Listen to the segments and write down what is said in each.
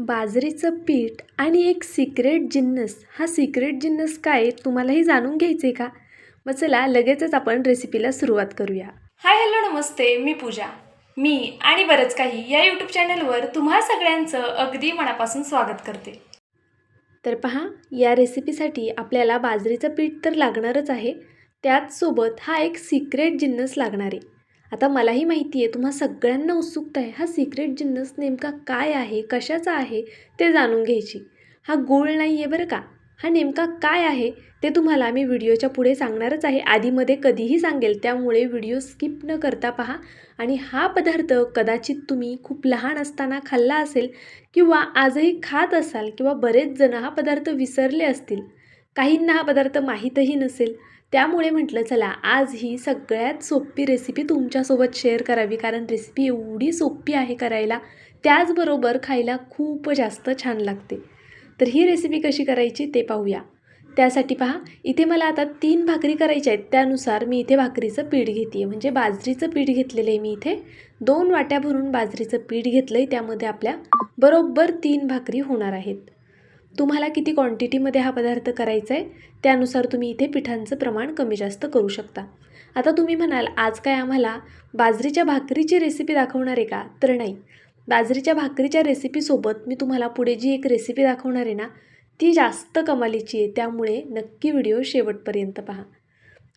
बाजरीचं पीठ आणि एक सिक्रेट जिन्नस. हा सिक्रेट जिन्नस काय तुम्हालाही जाणून घ्यायचं आहे का? मग चला लगेचच आपण रेसिपीला सुरुवात करूया. हाय हॅलो नमस्ते. मी पूजा. मी आणि बरंच काही या यूट्यूब चॅनलवर तुम्हा सगळ्यांचं अगदी मनापासून स्वागत करते. तर पहा या रेसिपीसाठी आपल्याला बाजरीचं पीठ तर लागणारच आहे. त्याचसोबत हा एक सिक्रेट जिन्नस लागणार आहे. आता मलाही माहिती आहे तुम्हा सगळ्यांना उत्सुकता आहे. हा सिक्रेट जिन्नस नेमका काय आहे कशाचा आहे ते जाणून घ्यायची. हा गोळ नाही आहे बरं का? हा नेमका काय आहे ते तुम्हाला मी व्हिडिओच्या पुढे सांगणारच आहे. आधीमध्ये कधीही सांगेल त्यामुळे व्हिडिओ स्किप न करता पहा. आणि हा पदार्थ कदाचित तुम्ही खूप लहान असताना खाल्ला असेल किंवा आजही खात असाल किंवा बरेच जण हा पदार्थ विसरले असतील. काहींना हा पदार्थ माहीतही नसेल. त्यामुळे म्हटलं चला आज ही सगळ्यात सोपी रेसिपी तुमच्यासोबत शेअर करावी कारण रेसिपी एवढी सोपी आहे करायला त्याचबरोबर खायला खूप जास्त छान लागते. तर ही रेसिपी कशी करायची ते पाहूया. त्यासाठी पहा इथे मला आता तीन भाकरी करायच्या आहेत त्यानुसार मी इथे भाकरीचं पीठ घेते आहे म्हणजे बाजरीचं पीठ घेतलेलं आहे मी इथे. दोन वाट्या भरून बाजरीचं पीठ घेतलं आहे त्यामध्ये आपल्या बरोबर तीन भाकरी होणार आहेत. तुम्हाला किती क्वांटिटीमध्ये हा पदार्थ करायचा आहे त्यानुसार तुम्ही इथे पिठांचं प्रमाण कमी जास्त करू शकता. आता तुम्ही म्हणाल आज काय आम्हाला बाजरीच्या भाकरीची रेसिपी दाखवणार आहे का? तर नाही. बाजरीच्या भाकरीच्या रेसिपीसोबत मी तुम्हाला पुढे जी एक रेसिपी दाखवणार आहे ना ती जास्त कमालीची आहे त्यामुळे नक्की व्हिडिओ शेवटपर्यंत पहा.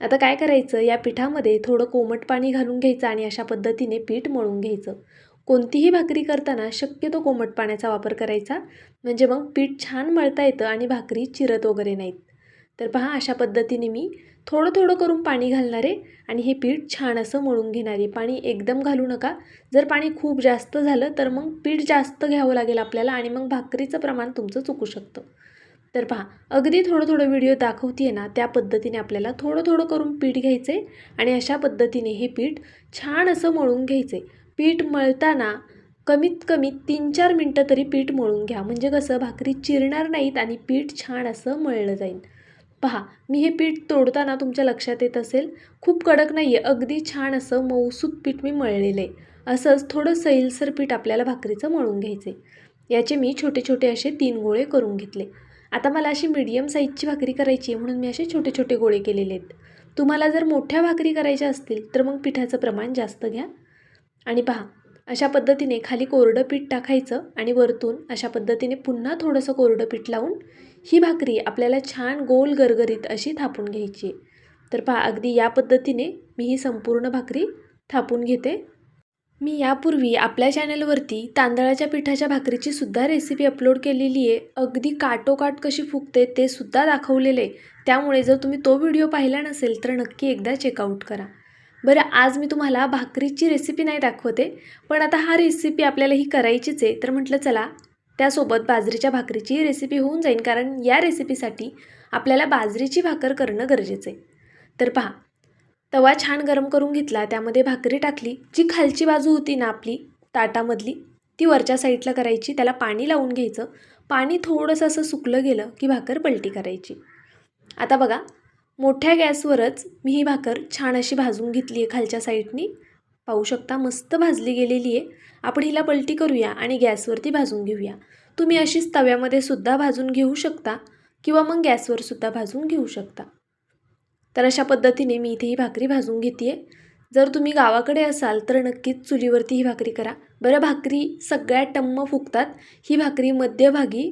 आता काय करायचं? या पिठामध्ये थोडं कोमट पाणी घालून घ्यायचं आणि अशा पद्धतीने पीठ मळून घ्यायचं. कोणतीही भाकरी करताना शक्यतो कोमट पाण्याचा वापर करायचा. म्हणजे मग पीठ छान मळता येतं आणि भाकरी चिरत वगैरे नाहीत. तर पहा अशा पद्धतीने मी थोडं थोडं करून पाणी घालणार आहे आणि हे पीठ छान असं मळून घेणार. आहे पाणी एकदम घालू नका. जर पाणी खूप जास्त झालं तर मग पीठ जास्त घ्यावं लागेल आपल्याला आणि मग भाकरीचं प्रमाण तुमचं चुकू शकतं. तर पहा अगदी थोडं थोडं व्हिडिओ दाखवते ना त्या पद्धतीने आपल्याला थोडं थोडं करून पीठ घ्यायचं आहे आणि अशा पद्धतीने हे पीठ छान असं मळून घ्यायचं आहे पीठ मळताना कमीत कमी तीन चार मिनटं तरी पीठ मळून घ्या. म्हणजे कसं? भाकरी चिरणार नाहीत आणि पीठ छान असं मळलं जाईल. पहा मी हे पीठ तोडताना तुमच्या लक्षात येत असेल? खूप कडक नाही आहे अगदी छान असं मऊसूत पीठ मी मळलेलं. आहे असंच थोडं सैलसर पीठ आपल्याला भाकरीचं मळून घ्यायचं आहे याचे मी छोटे छोटे असे तीन गोळे करून घेतले. आता मला अशी मीडियम साईजची भाकरी करायची आहे म्हणून मी असे छोटे छोटे गोळे केलेले आहेत. तुम्हाला जर मोठ्या भाकरी करायच्या असतील तर मग पिठाचं प्रमाण जास्त घ्या. आणि पहा अशा पद्धतीने खाली कोरडं पीठ टाकायचं आणि वरतून अशा पद्धतीने पुन्हा थोडंसं कोरडं पीठ लावून ही भाकरी आपल्याला छान गोल गरगरीत अशी थापून घ्यायची. आहे तर पहा अगदी या पद्धतीने मी ही संपूर्ण भाकरी थापून घेते. मी यापूर्वी आपल्या चॅनलवरती तांदळाच्या पिठाच्या भाकरीची सुद्धा रेसिपी अपलोड केलेली आहे. अगदी काटोकाट कशी फुगते ते सुद्धा दाखवलेलं आहे. त्यामुळे जर तुम्ही तो व्हिडिओ पाहिला नसेल तर नक्की एकदा चेकआउट करा. बरं आज मी तुम्हाला भाकरीची रेसिपी नाही दाखवते पण आता हा रेसिपी आपल्याला ही करायचीच आहे. तर म्हटलं चला त्यासोबत बाजरीच्या भाकरीची रेसिपी होऊन जाईल कारण या रेसिपीसाठी आपल्याला बाजरीची भाकर करणं गरजेचं आहे. तर पहा तवा छान गरम करून घेतला त्यामध्ये भाकरी टाकली. जी खालची बाजू होती ना आपली ताटामधली ती वरच्या साईडला करायची त्याला पाणी लावून घ्यायचं. पाणी थोडंसं असं सुकलं गेलं की भाकर पलटी करायची. आता बघा मोठ्या गॅसवरच मी ही भाकर छान अशी भाजून घेतली आहे खालच्या साईडनी. पाहू शकता मस्त भाजली गेलेली आहे. आपण हिला पलटी करूया आणि गॅसवरती भाजून घेऊया. तुम्ही अशीच तव्यामध्ये सुद्धा भाजून घेऊ शकता किंवा मग गॅसवर सुद्धा भाजून घेऊ शकता. तर अशा पद्धतीने मी इथे ही भाकरी भाजून घेते आहे जर तुम्ही गावाकडे असाल तर नक्कीच चुलीवरती ही भाकरी करा. बरं भाकरी सगळ्या टम्म फुगतात. ही भाकरी मध्यभागी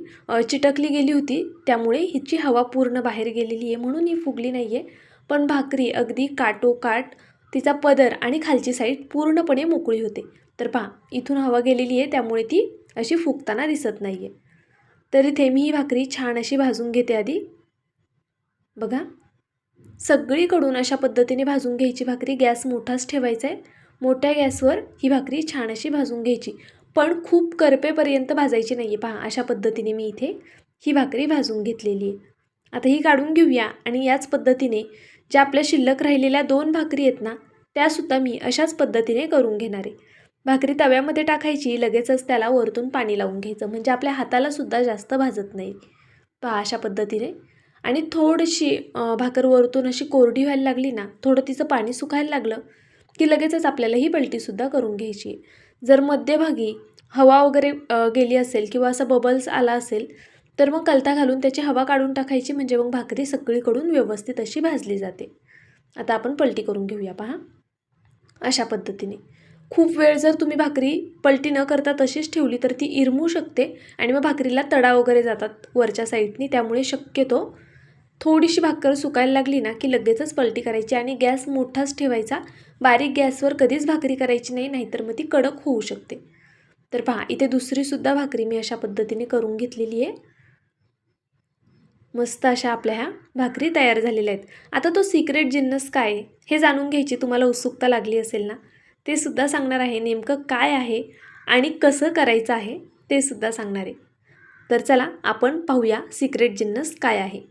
चिटकली गेली होती. त्यामुळे हिची हवा पूर्ण बाहेर गेलेली आहे म्हणून ही फुगली नाही आहे पण भाकरी अगदी काटोकाट तिचा पदर आणि खालची साईड पूर्णपणे मोकळी होते. तर पहा इथून हवा गेलेली आहे त्यामुळे ती अशी फुगताना दिसत नाही आहे तर इथे मी ही भाकरी छान अशी भाजून घेते आधी. बघा. सगळीकडून अशा पद्धतीने भाजून घ्यायची भाकरी. गॅस मोठाच ठेवायचा आहे. मोठ्या गॅसवर ही भाकरी छान अशी भाजून घ्यायची. पण खूप करपेपर्यंत भाजायची नाही आहे पहा अशा पद्धतीने मी इथे ही भाकरी भाजून घेतलेली आहे. आता ही काढून घेऊया आणि याच पद्धतीने ज्या आपल्या शिल्लक राहिलेल्या दोन भाकरी आहेत ना त्यासुद्धा मी अशाच पद्धतीने करून घेणार आहे. भाकरी तव्यामध्ये टाकायची लगेचच त्याला वरतून पाणी लावून घ्यायचं. म्हणजे आपल्या हातालासुद्धा जास्त भाजत नाही. पहा अशा पद्धतीने आणि थोडीशी भाकर वरतून अशी कोरडी व्हायला लागली ना थोडं तिचं पाणी सुकायला लागलं की लगेचच आपल्याला ही पलटीसुद्धा करून घ्यायची. आहे जर मध्यभागी हवा वगैरे गेली असेल किंवा असा बबल्स आला असेल तर मग कलता घालून त्याची हवा काढून टाकायची म्हणजे मग भाकरी सगळीकडून व्यवस्थित अशी भाजली जाते. आता आपण पलटी करून घेऊया पहा. अशा पद्धतीने. खूप वेळ जर तुम्ही भाकरी पलटी न करता तशीच ठेवली तर ती इरमू शकते आणि मग भाकरीला तडा वगैरे जातात वरच्या साईडनी त्यामुळे शक्यतो थोडीशी भाकर सुकायला लागली ना की लगेचच पलटी करायची आणि गॅस मोठाच ठेवायचा. बारीक गॅसवर कधीच भाकरी करायची नाही नाहीतर मग ती कडक होऊ शकते. तर पहा इथे दुसरीसुद्धा भाकरी मी अशा पद्धतीने करून घेतलेली आहे. मस्त अशा आपल्या ह्या भाकरी तयार झालेल्या आहेत. आता तो सिक्रेट जिन्नस काय आहे? हे जाणून घ्यायची तुम्हाला उत्सुकता लागली असेल ना? ते सुद्धा सांगणार आहे नेमकं काय आहे आणि कसं करायचं आहे ते सुद्धा सांगणार आहे. तर चला आपण पाहूया सिक्रेट जिन्नस काय आहे.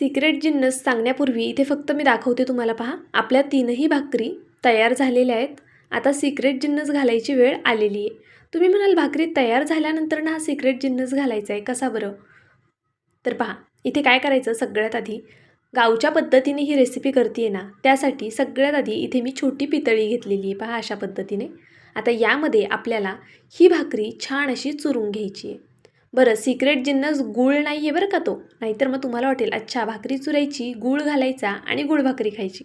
सिक्रेट जिन्नस सांगण्यापूर्वी इथे फक्त मी दाखवते तुम्हाला पहा. आपल्या तीनही भाकरी तयार झालेल्या आहेत. आता सिक्रेट जिन्नस घालायची वेळ आलेली आहे. तुम्ही म्हणाल भाकरी तयार झाल्यानंतर ना हा सिक्रेट जिन्नस घालायचा आहे? कसा बरं? तर पहा इथे काय करायचं सगळ्यात आधी? गावच्या पद्धतीने ही रेसिपी करते ना त्यासाठी सगळ्यात आधी इथे मी छोटी पितळी घेतलेली आहे. पहा अशा पद्धतीने. आता यामध्ये आपल्याला ही भाकरी छान अशी चुरून घ्यायची आहे. बरं सिक्रेट जिन्नस गूळ नाही आहे बरं का तो? नाहीतर मग तुम्हाला वाटेल अच्छा भाकरी चुरायची गूळ घालायचा आणि गुळ भाकरी खायची.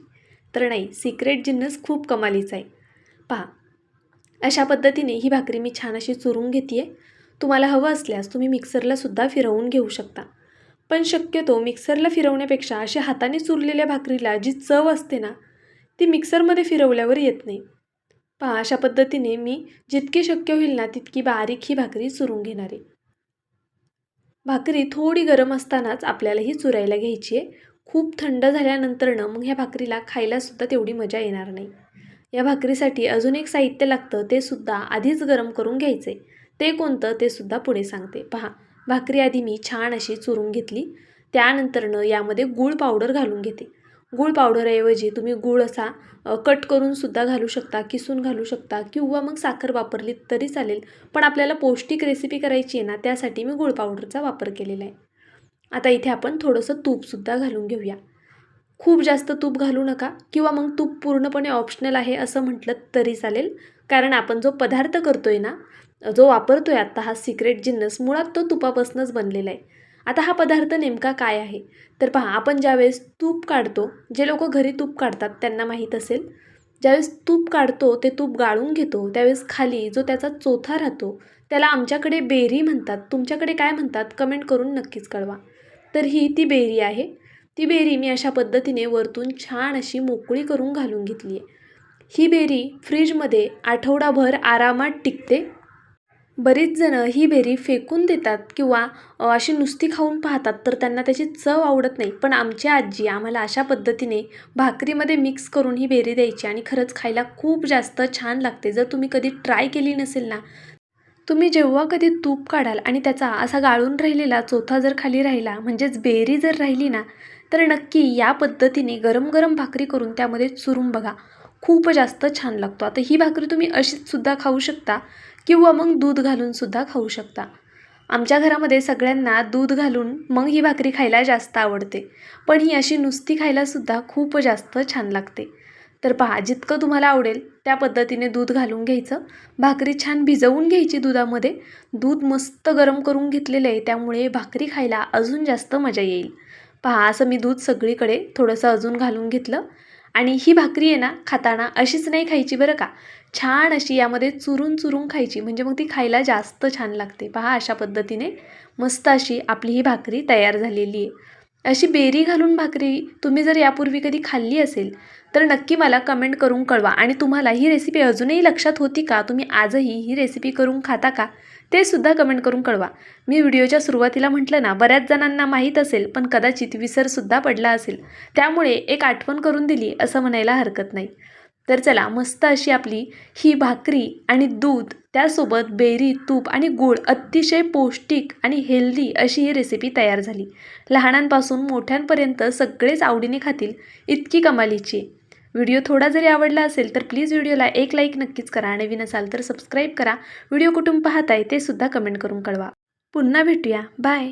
तर नाही सिक्रेट जिन्नस खूप कमालीचा आहे. पहा अशा पद्धतीने ही भाकरी मी छान अशी चुरून घेते आहे तुम्हाला हवं असल्यास तुम्ही मिक्सरलासुद्धा फिरवून घेऊ शकता. पण शक्यतो मिक्सरला फिरवण्यापेक्षा अशा हाताने चुरलेल्या भाकरीला जी चव असते ना ती मिक्सरमध्ये फिरवल्यावर येत नाही. पहा अशा पद्धतीने मी जितकी शक्य होईल ना तितकी बारीक ही भाकरी चुरून घेणार. आहे भाकरी थोडी गरम असतानाच आपल्याला ही चुरायला घ्यायची आहे. खूप थंड झाल्यानंतरनं मग ह्या भाकरीला खायलासुद्धा तेवढी मजा येणार नाही. या भाकरीसाठी अजून एक साहित्य लागतं ते सुद्धा आधीच गरम करून घ्यायचे ते कोणतं ते सुद्धा पुढे सांगते. पहा भाकरी आधी मी छान अशी चुरून घेतली. त्यानंतरनं यामध्ये गूळ पावडर घालून घेते. गूळ पावडरऐवजी तुम्ही गूळ असा कट करून सुद्धा घालू शकता किसून घालू शकता किंवा मग साखर वापरली तरी चालेल. पण आपल्याला पौष्टिक रेसिपी करायची आहे ना त्यासाठी मी गूळ पावडरचा वापर केलेला आहे. आता इथे आपण थोडंसं तूपसुद्धा घालून घेऊया. खूप जास्त तूप घालू नका किंवा मग तूप पूर्णपणे ऑप्शनल आहे असं म्हटलं तरी चालेल. कारण आपण जो पदार्थ करतो आहे ना जो वापरतो आहे आत्ता हा सिक्रेट जिन्नस मुळात तो तुपापासूनच बनलेला आहे. आता हा पदार्थ नेमका काय आहे? तर पहा आपण ज्यावेळेस तूप काढतो जे लोक घरी तूप काढतात त्यांना माहीत असेल. ज्यावेळेस तूप काढतो ते तूप गाळून घेतो. त्यावेळेस खाली जो त्याचा चोथा राहतो त्याला आमच्याकडे बेरी म्हणतात. तुमच्याकडे काय म्हणतात कमेंट करून नक्कीच कळवा. तर ही ती बेरी आहे. ती बेरी मी अशा पद्धतीने वरतून छान अशी मोकळी करून घालून घेतली आहे ही बेरी फ्रीजमध्ये आठवडाभर आरामात टिकते. बरीच जणं ही बेरी फेकून देतात किंवा अशी नुसती खाऊन पाहतात तर त्यांना त्याची चव आवडत नाही. पण आमची आजी आम्हाला अशा पद्धतीने भाकरीमध्ये मिक्स करून ही बेरी द्यायची आणि खरंच खायला खूप जास्त छान लागते. जर तुम्ही कधी ट्राय केली नसेल ना तुम्ही जेव्हा कधी तूप काढाल आणि त्याचा असा गाळून राहिलेला चोथा जर खाली राहिला म्हणजेच बेरी जर राहिली ना तर नक्की या पद्धतीने गरम गरम भाकरी करून त्यामध्ये चुरून बघा. खूप जास्त छान लागतो. आता ही भाकरी तुम्ही अशीच सुद्धा खाऊ शकता. किंवा मग दूध घालूनसुद्धा खाऊ शकता. आमच्या घरामध्ये सगळ्यांना दूध घालून मग ही भाकरी खायला जास्त आवडते. पण ही अशी नुसती खायलासुद्धा खूप जास्त छान लागते. तर पहा जितकं तुम्हाला आवडेल त्या पद्धतीने दूध घालून घ्यायचं. भाकरी छान भिजवून घ्यायची दुधामध्ये. दूध मस्त गरम करून घेतलेलं आहे त्यामुळे भाकरी खायला अजून जास्त मजा येईल. पहा असं मी दूध सगळीकडे थोडंसं अजून घालून घेतलं. आणि ही भाकरी आहे ना खाताना अशीच नाही खायची बरं का? छान अशी यामध्ये चुरून चुरून खायची. म्हणजे मग ती खायला जास्त छान लागते. पहा अशा पद्धतीने मस्त अशी आपली ही भाकरी तयार झालेली आहे. अशी बेरी घालून भाकरी तुम्ही जर यापूर्वी कधी खाल्ली असेल तर नक्की मला कमेंट करून कळवा. आणि तुम्हाला ही रेसिपी अजूनही लक्षात होती का? तुम्ही आजही ही रेसिपी करून खाता का? ते सुद्धा कमेंट करून कळवा. मी व्हिडिओच्या सुरुवातीला म्हटलं ना बऱ्याच जणांना माहीत असेल पण कदाचित विसरसुद्धा पडला असेल. त्यामुळे एक आठवण करून दिली असं म्हणायला हरकत नाही. तर चला मस्त अशी आपली ही भाकरी आणि दूध त्यासोबत बेरी तूप आणि गूळ अतिशय पौष्टिक आणि हेल्दी अशी ही रेसिपी तयार झाली. लहानांपासून मोठ्यांपर्यंत सगळेच आवडीने खातील इतकी कमालीची. आहे. व्हिडिओ थोडा जरी आवडला असेल तर प्लीज व्हिडिओला एक लाईक नक्कीच करा नवीन असाल तर सबस्क्राईब करा. व्हिडिओ कुठून पाहताय ते सुद्धा कमेंट करून कळवा. पुन्हा भेटूया. बाय